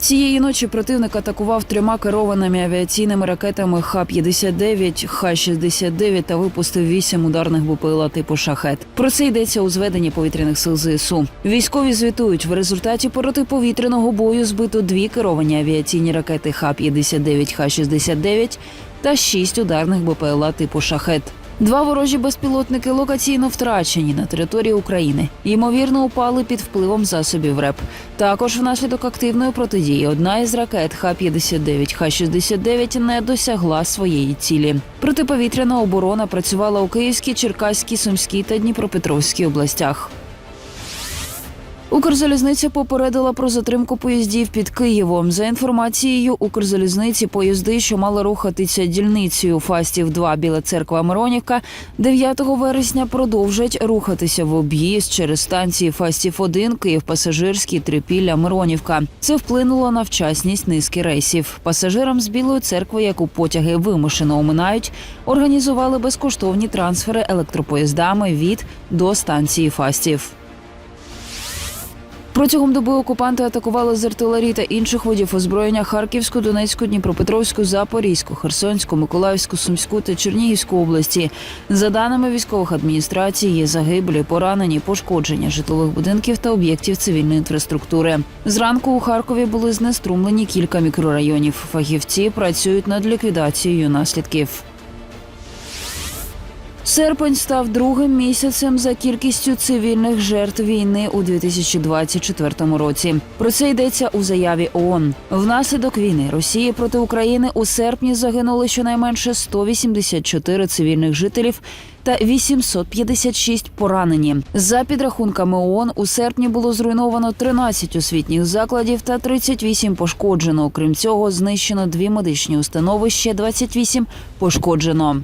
Цієї ночі противник атакував трьома керованими авіаційними ракетами Х-59, Х-69 та випустив вісім ударних БПЛА типу «Шахет». Про це йдеться у зведенні повітряних сил ЗСУ. Військові звітують, в результаті протиповітряного бою збито дві керовані авіаційні ракети Х-59, Х-69 та шість ударних БПЛА типу «Шахет». Два ворожі безпілотники локаційно втрачені на території України. Ймовірно, упали під впливом засобів РЕП. Також внаслідок активної протидії одна із ракет Х-59, Х-69 не досягла своєї цілі. Протиповітряна оборона працювала у Київській, Черкаській, Сумській та Дніпропетровській областях. Укрзалізниця попередила про затримку поїздів під Києвом. За інформацією Укрзалізниці, поїзди, що мали рухатися дільницею Фастів 2 Біла Церква Миронівка, 9 вересня продовжать рухатися в об'їзд через станції Фастів 1 Київ Пасажирський, Трипілля, Миронівка. Це вплинуло на вчасність низки рейсів. Пасажирам з Білої церкви, яку потяги вимушено оминають, організували безкоштовні трансфери електропоїздами від до станції Фастів. Протягом доби окупанти атакували з артилерії та інших видів озброєння Харківську, Донецьку, Дніпропетровську, Запорізьку, Херсонську, Миколаївську, Сумську та Чернігівську області. За даними військових адміністрацій, є загиблі, поранені, пошкодження житлових будинків та об'єктів цивільної інфраструктури. Зранку у Харкові були знеструмлені кілька мікрорайонів. Фахівці працюють над ліквідацією наслідків. Серпень став другим місяцем за кількістю цивільних жертв війни у 2024 році. Про це йдеться у заяві ООН. Внаслідок війни Росії проти України у серпні загинули щонайменше 184 цивільних жителів та 856 поранені. За підрахунками ООН, у серпні було зруйновано 13 освітніх закладів та 38 пошкоджено. Окрім цього, знищено дві медичні установи, ще 28 пошкоджено.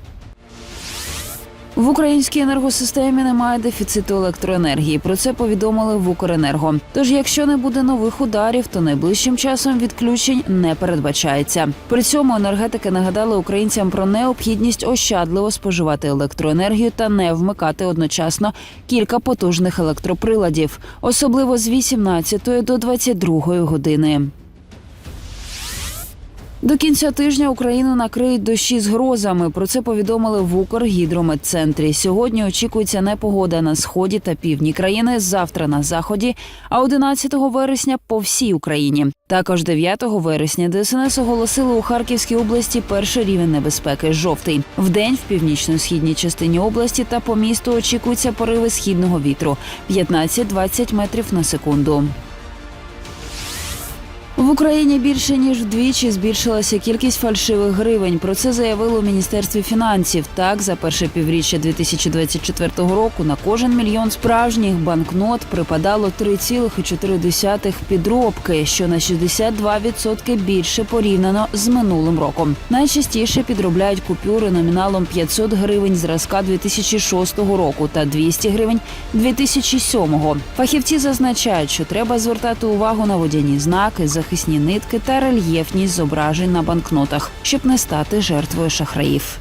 В українській енергосистемі немає дефіциту електроенергії. Про це повідомили в Укренерго. Тож, якщо не буде нових ударів, то найближчим часом відключень не передбачається. При цьому енергетики нагадали українцям про необхідність ощадливо споживати електроенергію та не вмикати одночасно кілька потужних електроприладів, особливо з 18 до 22 години. До кінця тижня Україну накриють дощі з грозами. Про це повідомили в Укргідрометцентрі. Сьогодні очікується непогода на сході та півдні країни. Завтра на заході, а 11 вересня по всій Україні. Також 9 вересня ДСНС оголосили у Харківській області перший рівень небезпеки жовтий. Вдень в північно-східній частині області та по місту очікуються пориви східного вітру 15-20 метрів на секунду. В Україні більше ніж вдвічі збільшилася кількість фальшивих гривень. Про це заявили у міністерстві фінансів. Так, за перше півріччя 2024 року на кожен мільйон справжніх банкнот припадало 3,4 підробки, що на 62% більше порівняно з минулим роком. Найчастіше підробляють купюри номіналом 500 гривень зразка 2006 року та 200 гривень 2007. Фахівці зазначають, що треба звертати увагу на водяні знаки, захисні нитки та рельєфність зображень на банкнотах, щоб не стати жертвою шахраїв.